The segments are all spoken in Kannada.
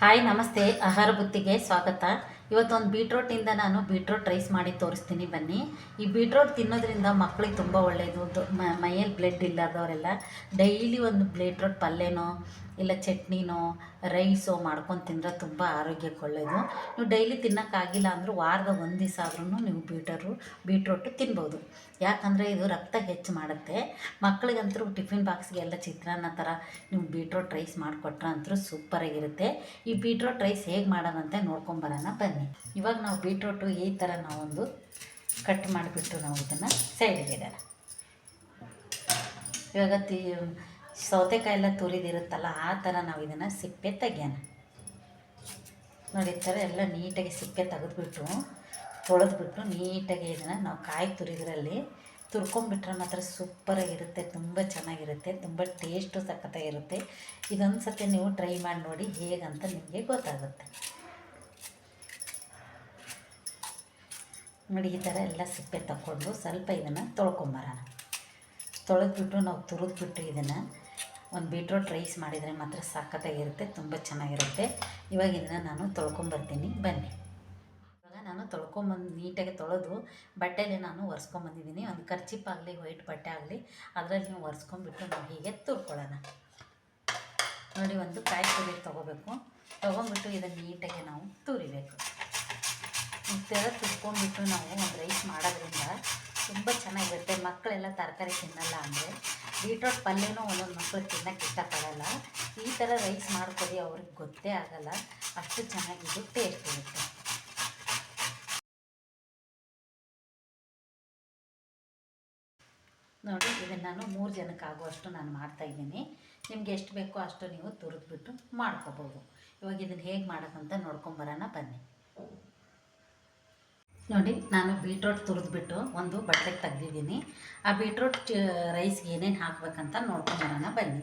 ಹಾಯ್, ನಮಸ್ತೆ. ಆಹಾರ ಬುತ್ತಿಗೆ ಸ್ವಾಗತ. ಇವತ್ತೊಂದು ಬೀಟ್ರೋಟಿಂದ ನಾನು ಬೀಟ್ರೋಟ್ ರೈಸ್ ಮಾಡಿ ತೋರಿಸ್ತೀನಿ ಬನ್ನಿ. ಈ ಬೀಟ್ರೋಟ್ ತಿನ್ನೋದ್ರಿಂದ ಮಕ್ಕಳಿಗೆ ತುಂಬ ಒಳ್ಳೆಯದು ಮೈಯಲ್ಲಿ ಬ್ಲಡ್ ಇಲ್ಲದವರೆಲ್ಲ ಡೈಲಿ ಒಂದು ಬೀಟ್ರೋಟ್ ಪಲ್ಯನೋ ಇಲ್ಲ ಚಟ್ನಿನೋ, ರೈಸೋ ಮಾಡ್ಕೊಂಡು ತಿಂದರೆ ತುಂಬ ಆರೋಗ್ಯಕ್ಕೆ ಒಳ್ಳೆಯದು ನೀವು ಡೈಲಿ ತಿನ್ನೋಕ್ಕಾಗಿಲ್ಲ ಅಂದರೂ ವಾರದ ಒಂದು ದಿವಸ ಆದ್ರೂ ನೀವು ಬೀಟರು, ಬೀಟ್ರೋಟು ತಿನ್ಬೋದು. ಯಾಕಂದರೆ ಇದು ರಕ್ತ ಹೆಚ್ಚು ಮಾಡುತ್ತೆ. ಮಕ್ಕಳಿಗಂತರೂ ಟಿಫಿನ್ ಬಾಕ್ಸ್ಗೆ ಎಲ್ಲ ಚಿತ್ರಾನ್ನ ಥರ ನೀವು ಬೀಟ್ರೋಟ್ ರೈಸ್ ಮಾಡಿಕೊಟ್ರೆ ಅಂತೂ ಸೂಪರಾಗಿರುತ್ತೆ. ಈ ಬೀಟ್ರೋಟ್ ರೈಸ್ ಹೇಗೆ ಮಾಡೋದಂತೆ ನೋಡ್ಕೊಂಬರೋಣ ಬನ್ನಿ. ಇವಾಗ ನಾವು ಬೀಟ್ರೋಟು ಈ ಥರ ನಾವೊಂದು ಕಟ್ ಮಾಡಿಬಿಟ್ಟು ನಾವು ಇದನ್ನು ಸೈಡಿಗೆ ಇಡೋಣ. ಇವಾಗ ತಿ ಸೌತೆಕಾಯಿ ಎಲ್ಲ ತುರಿದಿರುತ್ತಲ್ಲ, ಆ ಥರ ನಾವು ಇದನ್ನು ಸಿಪ್ಪೆ ತೆಗಿಯೋಣ. ನೋಡಿ, ಈ ಥರ ಎಲ್ಲ ನೀಟಾಗಿ ಸಿಪ್ಪೆ ತೆಗೆದ್ಬಿಟ್ಟು, ತೊಳೆದ್ಬಿಟ್ಟು ನೀಟಾಗಿ ಇದನ್ನು ನಾವು ಕಾಯಿ ತುರಿದ್ರಲ್ಲಿ ತುರ್ಕೊಂಡ್ಬಿಟ್ರೆ ಮಾತ್ರ ಸೂಪರಾಗಿರುತ್ತೆ, ತುಂಬ ಚೆನ್ನಾಗಿರುತ್ತೆ, ತುಂಬ ಟೇಸ್ಟು ಸಖತ್ತಾಗಿರುತ್ತೆ. ಇದೊಂದು ಸತಿ ನೀವು ಟ್ರೈ ಮಾಡಿ ನೋಡಿ ಹೇಗಂತ ನಿಮಗೆ ಗೊತ್ತಾಗುತ್ತೆ. ನೋಡಿ, ಈ ಥರ ಎಲ್ಲ ಸಿಪ್ಪೆ ತಗೊಂಡು ಸ್ವಲ್ಪ ಇದನ್ನು ತೊಳ್ಕೊಂಬರೋಣ. ತೊಳೆದ್ಬಿಟ್ಟು ನಾವು ತುರಿದ್ಬಿಟ್ಟು ಇದನ್ನು ಒಂದು ಬೀಟ್ರೋಟ್ ರೈಸ್ ಮಾಡಿದರೆ ಮಾತ್ರ ಸಖತ್ತಾಗಿರುತ್ತೆ ತುಂಬ ಚೆನ್ನಾಗಿರುತ್ತೆ. ಇವಾಗ ಇದನ್ನು ನಾನು ತೊಳ್ಕೊಂಬರ್ತೀನಿ, ಬನ್ನಿ. ಇವಾಗ ನಾನು ತೊಳ್ಕೊಂಬಂದು ನೀಟಾಗಿ ತೊಳೆದು ಬಟ್ಟೆಲೆ ನಾನು ಒರೆಸ್ಕೊಂಬಂದಿದ್ದೀನಿ. ಒಂದು ಖರ್ಚಿಪ್ ಆಗಲಿ, ವೈಟ್ ಬಟ್ಟೆ ಆಗಲಿ, ಅದರಲ್ಲಿ ನೀವು ಒರೆಸ್ಕೊಂಡ್ಬಿಟ್ಟು ನಾವು ಹೀಗೆ ತುರ್ಕೊಳ್ಳೋಣ. ನೋಡಿ, ಒಂದು ಕಾಯಿ ತುರಿ ತೊಗೋಬೇಕು. ತೊಗೊಂಬಿಟ್ಟು ಇದನ್ನು ನೀಟಾಗಿ ನಾವು ತುರಿಬೇಕು. ಈ ತುರ್ಕೊಂಡ್ಬಿಟ್ಟು ನಾವು ಒಂದು ರೈಸ್ ಮಾಡೋದ್ರಿಂದ ತುಂಬ ಚೆನ್ನಾಗಿರುತ್ತೆ. ಮಕ್ಕಳೆಲ್ಲ ತರಕಾರಿ ತಿನ್ನಲ್ಲ ಅಂದರೆ ಬೀಟ್ರೋಟ್ ಪಲ್ಯನೂ ಒಂದೊಂದು ಮಕ್ಕಳು ತಿನ್ನೋಕ್ಕೆ ಇಷ್ಟಪಡಲ್ಲ. ಈ ಥರ ರೈಸ್ ಮಾಡ್ಕೊಡಿ, ಅವ್ರಿಗೆ ಗೊತ್ತೇ ಆಗಲ್ಲ. ಅಷ್ಟು ಚೆನ್ನಾಗಿದ್ದು ಟೇಸ್ಟ್ ಇರುತ್ತೆ. ನೋಡಿ, ಇದನ್ನು ನಾನು ಮೂರು ಜನಕ್ಕೆ ಆಗುವಷ್ಟು ನಾನು ಮಾಡ್ತಾಯಿದ್ದೀನಿ ನಿಮ್ಗೆ ಎಷ್ಟು ಬೇಕೋ ಅಷ್ಟು ನೀವು ತುರಿದ್ಬಿಟ್ಟು ಮಾಡ್ಕೋಬೋದು. ಇವಾಗ ಇದನ್ನು ಹೇಗೆ ಮಾಡೋಕ್ಕಂತ ನೋಡ್ಕೊಂಬರೋಣ ಬನ್ನಿ. ನೋಡಿ, ನಾನು ಬೀಟ್ರೋಟ್ ತುರಿದ್ಬಿಟ್ಟು ಒಂದು ಬಟ್ಟೆಗೆ ತೆಗ್ದಿದ್ದೀನಿ. ಆ ಬೀಟ್ರೋಟ್ ರೈಸ್ಗೆ ಏನೇನು ಹಾಕ್ಬೇಕಂತ ನೋಡ್ಕೊಂಬರೋಣ ಬನ್ನಿ.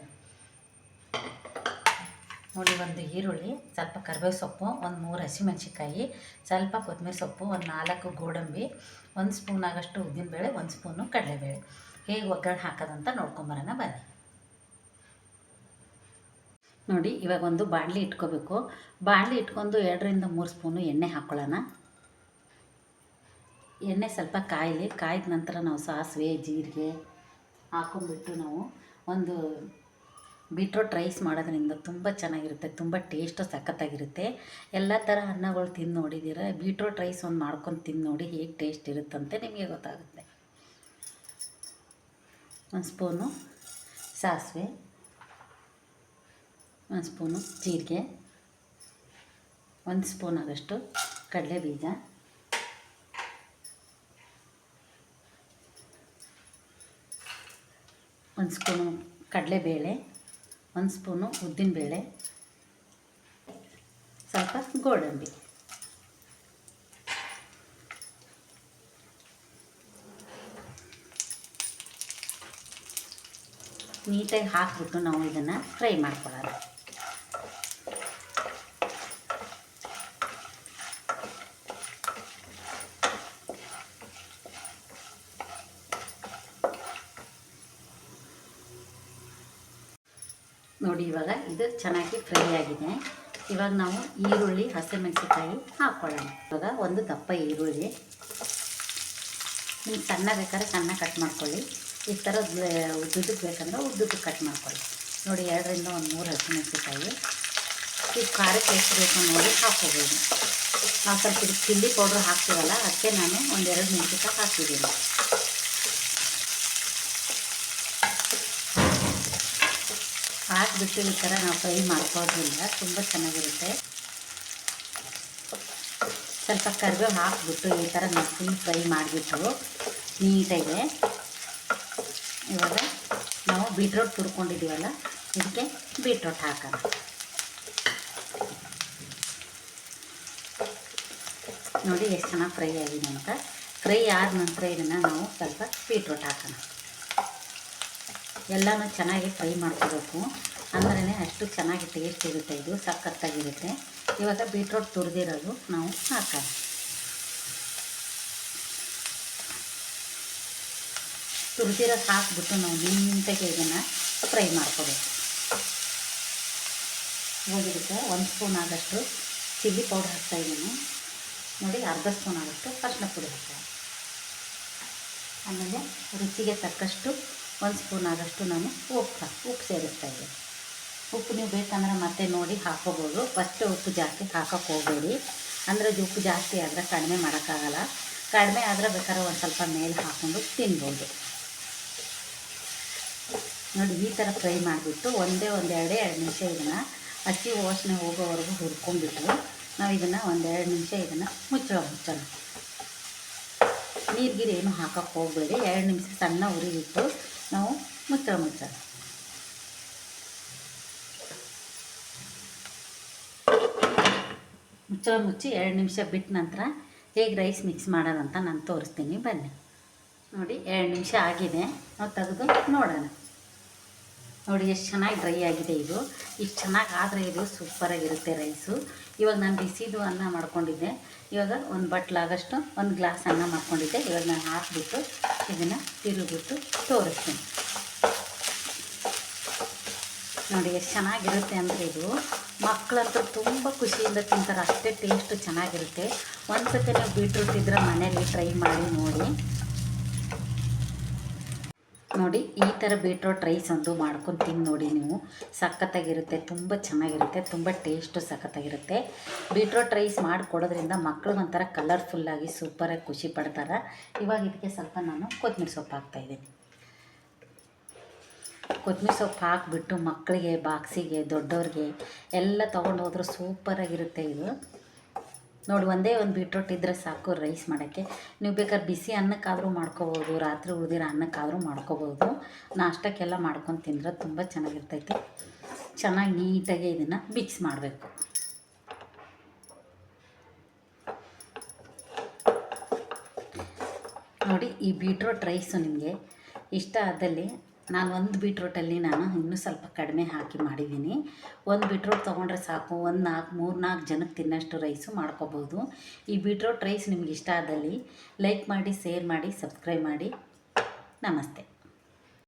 ನೋಡಿ, ಒಂದು ಈರುಳ್ಳಿ, ಸ್ವಲ್ಪ ಕರಿಬೇವು ಸೊಪ್ಪು, ಒಂದು ಮೂರು ಹಸಿಮೆಣ್ಸಿಕಾಯಿ ಸ್ವಲ್ಪ ಕೊತ್ತಂಬರಿ ಸೊಪ್ಪು, ಒಂದು ನಾಲ್ಕು ಗೋಡಂಬಿ, ಒಂದು ಸ್ಪೂನ್ ಆಗಷ್ಟು ಉದ್ದಿನಬೇಳೆ ಒಂದು ಸ್ಪೂನು ಕಡಲೆಬೇಳೆ. ಹೇಗೆ ಒಗ್ಗರಣೆ ಹಾಕೋದಂತ ನೋಡ್ಕೊಂಬರೋಣ ಬನ್ನಿ. ನೋಡಿ, ಇವಾಗ ಒಂದು ಬಾಣಲಿ ಇಟ್ಕೋಬೇಕು. ಬಾಣಲಿ ಇಟ್ಕೊಂಡು ಎರಡರಿಂದ ಮೂರು ಸ್ಪೂನು ಎಣ್ಣೆ ಹಾಕ್ಕೊಳ್ಳೋಣ ಎಣ್ಣೆ ಸ್ವಲ್ಪ ಕಾಯಲಿ, ಕಾಯ್ದ ನಂತರ ನಾವು ಸಾಸಿವೆ, ಜೀರಿಗೆ ಹಾಕೊಂಡ್ಬಿಟ್ಟು ನಾವು ಒಂದು ಬೀಟ್ರೋಟ್ ರೈಸ್ ಮಾಡೋದ್ರಿಂದ ತುಂಬ ಚೆನ್ನಾಗಿರುತ್ತೆ, ತುಂಬ ಟೇಸ್ಟು ಸಖತ್ತಾಗಿರುತ್ತೆ. ಎಲ್ಲ ಥರ ಅನ್ನಗಳು ತಿಂದು ನೋಡಿದ್ದೀರ? ಬೀಟ್ರೋಟ್ ರೈಸ್ ಒಂದು ಮಾಡ್ಕೊಂಡು ತಿಂದು ನೋಡಿ ಹೇಗೆ ಟೇಸ್ಟ್ ಇರುತ್ತಂತೆ ನಿಮಗೆ ಗೊತ್ತಾಗುತ್ತೆ. ಒಂದು ಸ್ಪೂನು ಸಾಸಿವೆ, ಒಂದು ಸ್ಪೂನು ಜೀರಿಗೆ, ಒಂದು ಸ್ಪೂನ್ ಆದಷ್ಟು ಕಡಲೆ ಬೀಜ ಒಂದು ಸ್ಪೂನು ಕಡಲೆಬೇಳೆ ಒಂದು ಸ್ಪೂನು ಉದ್ದಿನಬೇಳೆ ಸ್ವಲ್ಪ ಗೋಡಂಬಿ. ನೀಟಾಗಿ ಹಾಕ್ಬಿಟ್ಟು ನಾವು ಇದನ್ನು ಫ್ರೈ ಮಾಡ್ಕೊಳ್ಳೋಣ. ನೋಡಿ, ಇವಾಗ ಇದು ಚೆನ್ನಾಗಿ ಫ್ರೈ ಆಗಿದೆ. ಇವಾಗ ನಾವು ಈರುಳ್ಳಿ ಹಸಿಮೆಣಸಿಕಾಯಿ ಹಾಕ್ಕೊಳ್ಳೋಣ ಇವಾಗ ಒಂದು ದಪ್ಪ ಈರುಳ್ಳಿ. ನಿಮ್ಗೆ ಸಣ್ಣ ಬೇಕಾದ್ರೆ ಸಣ್ಣ ಕಟ್ ಮಾಡ್ಕೊಳ್ಳಿ. ಈ ಥರ ಉದ್ದುದಕ್ಕೆ ಬೇಕಂದ್ರೆ ಉದ್ದುದಕ್ಕೆ ಕಟ್ ಮಾಡ್ಕೊಳ್ಳಿ. ನೋಡಿ, ಎರಡರಿಂದ ಒಂದು ಮೂರು ಹಸಿಮೆಣಸಿಕಾಯಿ ಈ ಖಾರಕ್ಕೆ ಎಷ್ಟು ಬೇಕು ನೋಡಿ, ಹಾಕ್ಕೋಬೋದು. ನಾವು ಸ್ವಲ್ಪ ಚಿಲ್ಲಿ ಪೌಡ್ರ್ ಹಾಕ್ತೀವಲ್ಲ, ಅದಕ್ಕೆ ನಾನು ಒಂದೆರಡು ಮೆಣಸಿಕಾಯಿ ಹಾಕಿದ್ದೀನಿ. ಹಾಕಿಬಿಟ್ಟು ಈ ಥರ ನಾವು ಫ್ರೈ ಮಾಡ್ಕೋದ್ರಿಂದ ತುಂಬ ಚೆನ್ನಾಗಿರುತ್ತೆ. ಸ್ವಲ್ಪ ಕರಿಬೇವು ಹಾಕ್ಬಿಟ್ಟು ಈ ಥರ ನಾವು ಫ್ರೈ ಮಾಡಿಬಿಟ್ಟು ನೀಟಾಗಿ ಇವಾಗ ನಾವು ಬೀಟ್ರೋಟ್ ತುರ್ಕೊಂಡಿದ್ದೀವಲ್ಲ ಇದಕ್ಕೆ ಬೀಟ್ರೋಟ್ ಹಾಕೋಣ. ನೋಡಿ ಎಷ್ಟು ಚೆನ್ನಾಗಿ ಫ್ರೈ ಆಗಿದೆ ಅಂತ. ಫ್ರೈ ಆದ ನಂತರ ಇದನ್ನು ನಾವು ಸ್ವಲ್ಪ ಬೀಟ್ರೋಟ್ ಹಾಕೋಣ. ಎಲ್ಲನೂ ಚೆನ್ನಾಗಿ ಫ್ರೈ ಮಾಡ್ಕೋಬೇಕು. ಅಂದ್ರೇ ಅಷ್ಟು ಚೆನ್ನಾಗಿ ಟೇಸ್ಟ್ ಇರುತ್ತೆ ಇದು, ಸಖತ್ತಾಗಿರುತ್ತೆ. ಇವಾಗ ಬೀಟ್ರೋಟ್ ತುರಿದಿರೋದು ನಾವು ಹಾಕೋಣ. ತುರಿದಿರೋದು ಹಾಕ್ಬಿಟ್ಟು ನಾವು ನಿಂತಾಗೆ ಇದನ್ನು ಫ್ರೈ ಮಾಡ್ಕೋಬೇಕು. ಹೋಗಿರುತ್ತೆ, ಒಂದು ಸ್ಪೂನ್ ಆದಷ್ಟು ಚಿಲ್ಲಿ ಪೌಡರ್ ಹಾಕ್ತಾಯಿದ್ದೀನಿ ನೋಡಿ, ಅರ್ಧ ಸ್ಪೂನ್ ಆದಷ್ಟು ಅರ್ಶಿನ ಪುಡಿ ಹಾಕ್ತಾ ಆಮೇಲೆ ರುಚಿಗೆ ತಕ್ಕಷ್ಟು ಒಂದು ಸ್ಪೂನ್ ಆದಷ್ಟು ನಾನು ಉಪ್ಪು ಉಪ್ಪು ಸೇರಿಸ್ತಾ ಇದ್ದೀನಿ. ಉಪ್ಪು ನೀವು ಬೇಕಂದ್ರೆ ಮತ್ತೆ ನೋಡಿ ಹಾಕೋಬೋದು. ಫಸ್ಟ್ ಉಪ್ಪು ಜಾಸ್ತಿ ಹಾಕೋಕ್ಕೆ ಹೋಗಬೇಡಿ. ಅಂದರೆ ಅದು ಉಪ್ಪು ಜಾಸ್ತಿ ಆದರೆ ಕಡಿಮೆ ಮಾಡೋಕ್ಕಾಗಲ್ಲ. ಕಡಿಮೆ ಆದರೆ ಬೇಕಾದ್ರೆ ಒಂದು ಸ್ವಲ್ಪ ಮೇಲೆ ಹಾಕ್ಕೊಂಡು ತಿನ್ಬೋದು. ನೋಡಿ, ಈ ಥರ ಫ್ರೈ ಮಾಡಿಬಿಟ್ಟು ಒಂದೇ ಒಂದು ಎರಡೇ ನಿಮಿಷ ಇದನ್ನು ಅಕ್ಕಿ ವಾಸನೆ ಹೋಗೋವರೆಗೂ ಹುರ್ಕೊಂಡ್ಬಿಟ್ಟು ನಾವು ಇದನ್ನು ಒಂದೆರಡು ನಿಮಿಷ ಇದನ್ನು ಮುಚ್ಚಳ ಮುಚ್ಚೋಣ. ನೀರು ಏನು ಹಾಕೋಕ್ಕೆ ಹೋಗಬೇಡಿ. ಎರಡು ನಿಮಿಷ ಸಣ್ಣ ಉರಿಬಿಟ್ಟು ನಾವು ಮುಚ್ಚಳ ಮುಚ್ಚೋಣ. ಮುಚ್ಚಳ ಮುಚ್ಚಿ ಎರಡು ನಿಮಿಷ ಬಿಟ್ಟ ನಂತರ ಹೇಗೆ ರೈಸ್ ಮಿಕ್ಸ್ ಮಾಡೋದಂತ ನಾನು ತೋರಿಸ್ತೀನಿ. ಬನ್ನಿ. ನೋಡಿ, ಎರಡು ನಿಮಿಷ ಆಗಿದೆ. ನಾವು ತೆಗೆದು ನೋಡೋಣ. ನೋಡಿ, ಎಷ್ಟು ಚೆನ್ನಾಗಿ ಡ್ರೈ ಆಗಿದೆ ಇದು. ಇಷ್ಟು ಚೆನ್ನಾಗಿ ಆದರೆ ಇದು ಸೂಪರಾಗಿರುತ್ತೆ ರೈಸು. ಇವಾಗ ನಾನು ಬಿಸಿದು ಅನ್ನ ಮಾಡ್ಕೊಂಡಿದ್ದೆ. ಇವಾಗ ಒಂದು ಬಟ್ಲಾಗಷ್ಟು ಒಂದು ಗ್ಲಾಸ್ ಅನ್ನ ಮಾಡ್ಕೊಂಡಿದ್ದೆ. ಇವಾಗ ನಾನು ಹಾಕಿಬಿಟ್ಟು ಇದನ್ನು ತಿರುಗಿಬಿಟ್ಟು ತೋರಿಸ್ತೀನಿ. ನೋಡಿ, ಎಷ್ಟು ಚೆನ್ನಾಗಿರುತ್ತೆ ಅಂದರೆ ಇದು. ಮಕ್ಕಳಂತೂ ತುಂಬ ಖುಷಿಯಿಂದ ತಿಂತಾರೆ, ಅಷ್ಟೇ ಟೇಸ್ಟು ಚೆನ್ನಾಗಿರುತ್ತೆ. ಒಂದು ಸತಿ ನೀವು ಬೀಟ್ರೂಟ್ ಇದ್ರೆ ಮನೇಲಿ ಟ್ರೈ ಮಾಡಿ ನೋಡಿ. ನೋಡಿ, ಈ ಥರ ಬೀಟ್ರೂಟ್ ರೈಸ್ ಒಂದು ಮಾಡ್ಕೊಂಡು ತಿಂದು ನೋಡಿ ನೀವು. ಸಖತ್ತಾಗಿರುತ್ತೆ, ತುಂಬ ಚೆನ್ನಾಗಿರುತ್ತೆ, ತುಂಬ ಟೇಸ್ಟು ಸಖತ್ತಾಗಿರುತ್ತೆ. ಬೀಟ್ರೂಟ್ ರೈಸ್ ಮಾಡಿಕೊಡೋದ್ರಿಂದ ಮಕ್ಕಳು ಒಂಥರ ಕಲರ್ಫುಲ್ಲಾಗಿ ಸೂಪರಾಗಿ ಖುಷಿ ಪಡ್ತಾರೆ. ಇವಾಗ ಇದಕ್ಕೆ ಸ್ವಲ್ಪ ನಾನು ಕೊತ್ತಂಬರಿ ಸೊಪ್ಪು ಹಾಕ್ತಾಯಿದ್ದೀನಿ ಕೊತ್ತಂಬರಿ ಸೊಪ್ಪು ಹಾಕಿಬಿಟ್ಟು ಮಕ್ಕಳಿಗೆ, ಬಾಕ್ಸಿಗೆ, ದೊಡ್ಡವ್ರಿಗೆ ಎಲ್ಲ ತೊಗೊಂಡು ಹೋದ್ರೆ ಸೂಪರಾಗಿರುತ್ತೆ ಇದು. ನೋಡಿ, ಒಂದೇ ಒಂದು ಬೀಟ್ರೋಟ್ ಇದ್ದರೆ ಸಾಕು ರೈಸ್ ಮಾಡೋಕ್ಕೆ. ನೀವು ಬೇಕಾದ್ರೆ ಬಿಸಿ ಅನ್ನಕ್ಕಾದರೂ ಮಾಡ್ಕೋಬೋದು, ರಾತ್ರಿ ಉಳಿದಿರೋ ಅನ್ನಕ್ಕಾದರೂ ಮಾಡ್ಕೋಬೋದು. ನಾಷ್ಟಕ್ಕೆಲ್ಲ ಮಾಡ್ಕೊಂಡು ತಿಂದ್ರೆ ತುಂಬ ಚೆನ್ನಾಗಿರ್ತೈತೆ. ಚೆನ್ನಾಗಿ ನೀಟಾಗಿ ಇದನ್ನು ಮಿಕ್ಸ್ ಮಾಡಬೇಕು. ನೋಡಿ, ಈ ಬೀಟ್ರೋಟ್ ರೈಸು ನಿಮಗೆ ಇಷ್ಟ ಆದಲ್ಲಿ ನಾನು ಒಂದು ಬೀಟ್ರೋಟಲ್ಲಿ ನಾನು ಇನ್ನೂ ಸ್ವಲ್ಪ ಕಡಿಮೆ ಹಾಕಿ ಮಾಡಿದ್ದೀನಿ. ಒಂದು ಬೀಟ್ರೋಟ್ ತೊಗೊಂಡ್ರೆ ಸಾಕು, ಒಂದು ನಾಲ್ಕು, ಮೂರು, ನಾಲ್ಕು ಜನಕ್ಕೆ ತಿನ್ನೋಷ್ಟು ರೈಸು ಮಾಡ್ಕೋಬೋದು. ಈ ಬೀಟ್ರೋಟ್ ರೈಸ್ ನಿಮ್ಗೆ ಇಷ್ಟ ಆದಲ್ಲಿ ಲೈಕ್ ಮಾಡಿ, ಶೇರ್ ಮಾಡಿ, ಸಬ್ಸ್ಕ್ರೈಬ್ ಮಾಡಿ. ನಮಸ್ತೆ.